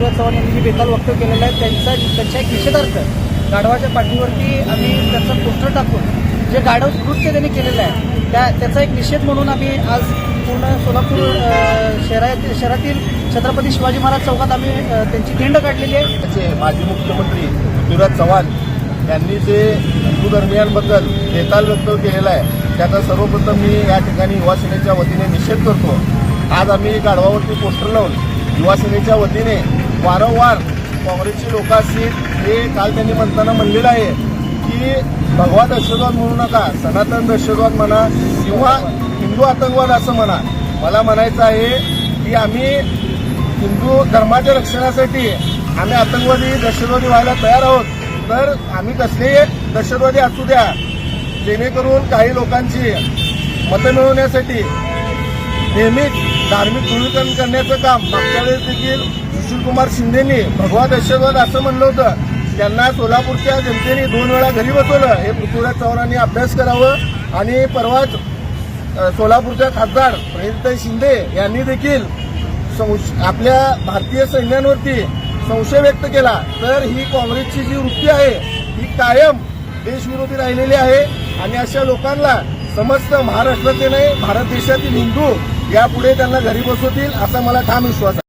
चव्हाण यांनी जे बेताल वक्तव्य केलेलं आहे त्यांचा त्यांच्या एक निषेधार्थ गाढवाच्या पाठीवरती आम्ही त्यांचं पोस्टर टाकून जे गाढव कृत्य त्यांनी केलेलं आहे त्या त्याचा एक निषेध म्हणून आम्ही आज पूर्ण सोलापूर शहरातील शहरातील छत्रपती शिवाजी महाराज चौकात आम्ही त्यांची दिंड काढलेली आहे. त्याचे माजी मुख्यमंत्री पृथ्वीराज चव्हाण यांनी जे हिंदू धर्मियांबद्दल बेताल वक्तव्य केलेलं आहे त्याचा सर्वप्रथम मी या ठिकाणी युवा सेनेच्या वतीने निषेध करतो. आज आम्ही गाढवावरती पोस्टर लावून युवा सेनेच्या वतीने वारंवार काँग्रेसची लोक असतील हे काल त्यांनी म्हणताना म्हणलेलं आहे की भगवा दहशतवाद म्हणू नका सनातन दहशतवाद म्हणा किंवा हिंदू आतंकवाद असं म्हणा. मला म्हणायचं आहे की आम्ही हिंदू धर्माच्या रक्षणासाठी आम्ही आतंकवादी दहशतवादी व्हायला तयार आहोत. तर आम्ही कसलेही दहशतवादी असू द्या जेणेकरून काही लोकांची मतं मिळवण्यासाठी नेहमीच धार्मिक ध्रुवीकरण करण्याचं काम मागच्या वेळेस देखील सुशीलकुमार शिंदेनी भगवा दहशतवाद असं म्हणलं होतं. त्यांना सोलापूरच्या जनतेने दोन वेळा घरी बसवलं. हे पृथ्वीराज चव्हाणांनी अभ्यास करावं आणि परवाच सोलापूरच्या खासदार प्रणिताई शिंदे यांनी देखील आपल्या भारतीय सैन्यांवरती संशय व्यक्त केला. तर ही काँग्रेसची जी वृत्ती आहे ही कायम देशविरोधी राहिलेली आहे. आणि अशा लोकांना समस्त महाराष्ट्राचे नाही भारत देशातील हिंदू यापुढे त्यांना घरी बसवतील असा मला ठाम विश्वास आहे.